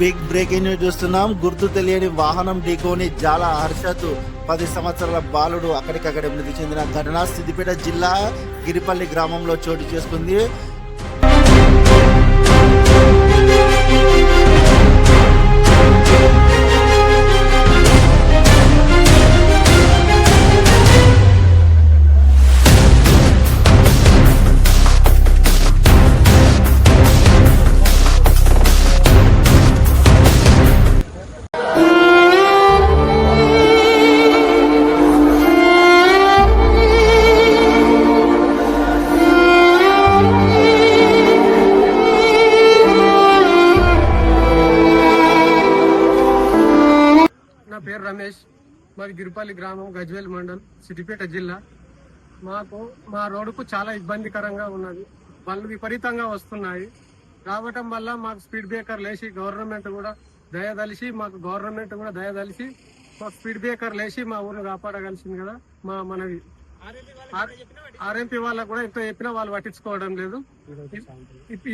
Big breaking news చూస్తున్నాం. గుర్తు తెలియని వాహనం ఢీకొని జాల హర్షత్ పది సంవత్సరాల బాలుడు అక్కడికక్కడే మృతి చెందిన ఘటన సిద్దిపేట జిల్లా గిరిపల్లి గ్రామంలో చోటు చేసుకుంది. నా పేరు రమేష్. మాది గిరిపల్లి గ్రామం గజ్వేల్ మండల్ సిద్దిపేట జిల్లా. మాకు మా రోడ్డుకు చాలా ఇబ్బందికరంగా ఉన్నది. బండ్లు విపరీతంగా వస్తున్నాయి. రావటం వల్ల మాకు స్పీడ్ బ్రేకర్ లేచి గవర్నమెంట్ కూడా దయదలిసి మాకు గవర్నమెంట్ కూడా దయదలిసి మాకు స్పీడ్ బ్రేకర్ లేచి మా ఊరిని కాపాడగలిసింది కదా మా మనవి. ఆర్ఎంపీ వాళ్ళకు కూడా ఎంతో చెప్పినా వాళ్ళు పట్టించుకోవడం లేదు.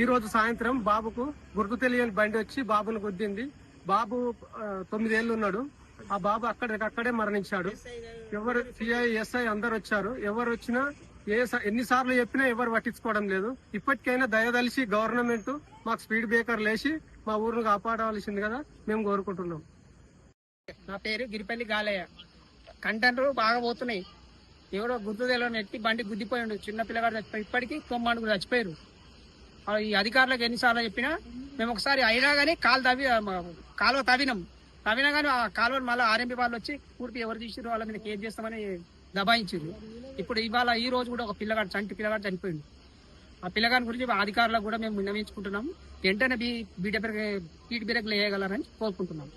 ఈ రోజు సాయంత్రం. బాబుకు గుర్తు తెలియని బండి వచ్చి బాబును గుద్దింది. బాబు ఆ, తొమ్మిదేళ్ళు ఉన్నాడు. ఆ బాబు అక్కడికక్కడే మరణించాడు. ఎవరు సిఐ ఎస్ఐ అందరు వచ్చారు. ఎవరు వచ్చినా ఏ ఎన్నిసార్లు చెప్పినా ఎవరు పట్టించుకోవడం లేదు. ఇప్పటికైనా దయదలిసి గవర్నమెంట్ మాకు స్పీడ్ బ్రేకర్ లేచి మా ఊరిని కాపాడవలసింది కదా మేము కోరుకుంటున్నాం. నా పేరు గిరిపల్లి గాలయ్య. కంటెంట్లు బాగా పోతున్నాయి. ఎవడో గుర్తు తెలియని ఎత్తి బండి గుద్దిపోయాడు చిన్న పిల్లగాడు చచ్చిపోయి ఇప్పటికీ తొమ్మిది చచ్చిపోయారు. ఈ అధికారులకు ఎన్నిసార్లు చెప్పినా మేము ఒకసారి అయినా కానీ కాలు తవ్వి మా కాలువ తవ్వినాం. తవ్వినా కానీ ఆ కాలువలు మళ్ళీ ఆర్ఎంపీ వాళ్ళు వచ్చి పూర్తి ఎవరు తీసిరు వాళ్ళ మీద కేర్ చేస్తామని దబాయించారు ఇప్పుడు ఇవాళ ఈ రోజు కూడా ఒక పిల్లగాడు చంటి పిల్లగాడు చనిపోయింది ఆ పిల్లగాని గురించి అధికారులకు కూడా మేము విన్నవించుకుంటున్నాము. వెంటనే బీ బీట బ్రేక్ బీట్ వేయగలరని కోరుకుంటున్నాం